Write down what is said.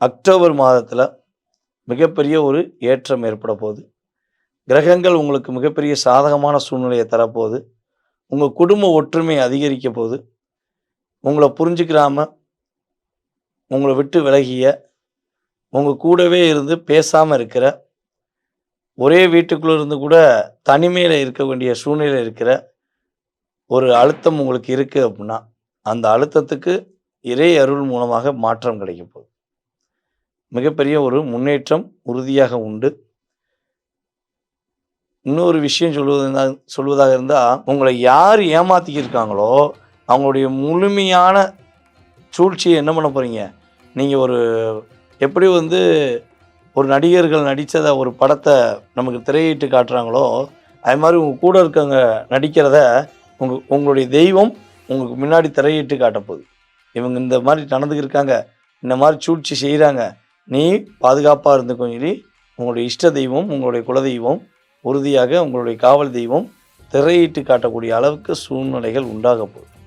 October மாதத்தில் மிகப்பெரிய ஒரு ஏற்றம் ஏற்பட போகுது. கிரகங்கள் உங்களுக்கு மிகப்பெரிய சாதகமான சூழ்நிலையை தரப்போகுது. உங்கள் குடும்ப ஒற்றுமை அதிகரிக்க போகுது. உங்களை புரிஞ்சுக்கிறாம உங்களை விட்டு விலகிய உங்கள் கூடவே இருந்து பேசாமல் இருக்கிற ஒரே வீட்டுக்குள்ளே இருந்து கூட தனிமையில் இருக்க வேண்டிய சூழ்நிலை இருக்கிற ஒரு அழுத்தம் உங்களுக்கு இருக்குது அப்படின்னா அந்த அழுத்தத்துக்கு இறை அருள் மூலமாக மாற்றம் கிடைக்க போகுது. மிகப்பெரிய ஒரு முன்னேற்றம் உறுதியாக உண்டு. இன்னொரு விஷயம் சொல்வதா சொல்வதாக இருந்தால் உங்களை யார் ஏமாற்றிக்கிருக்காங்களோ அவங்களுடைய முழுமையான சூழ்ச்சியை என்ன பண்ண போகிறீங்க நீங்கள் ஒரு எப்படி வந்து ஒரு நடிகர்கள் நடித்ததை ஒரு படத்தை நமக்கு திரையிட்டு காட்டுறாங்களோ அது மாதிரி உங்கள் கூட இருக்கவங்க நடிக்கிறத உங்கள் உங்களுடைய தெய்வம் உங்களுக்கு முன்னாடி திரையிட்டு காட்டப்போகுது இவங்க இந்த மாதிரி நடந்துக்கிருக்காங்க இந்த மாதிரி சூழ்ச்சி செய்கிறாங்க நீ பாதுகாப்பாக இருந்துக்கும் சொல்லி உங்களுடைய இஷ்ட தெய்வம் உங்களுடைய குலதெய்வம் உறுதியாக உங்களுடைய காவல் தெய்வம் திரையிட்டு காட்டக்கூடிய அளவுக்கு சூழ்நிலைகள் உண்டாக போகுது.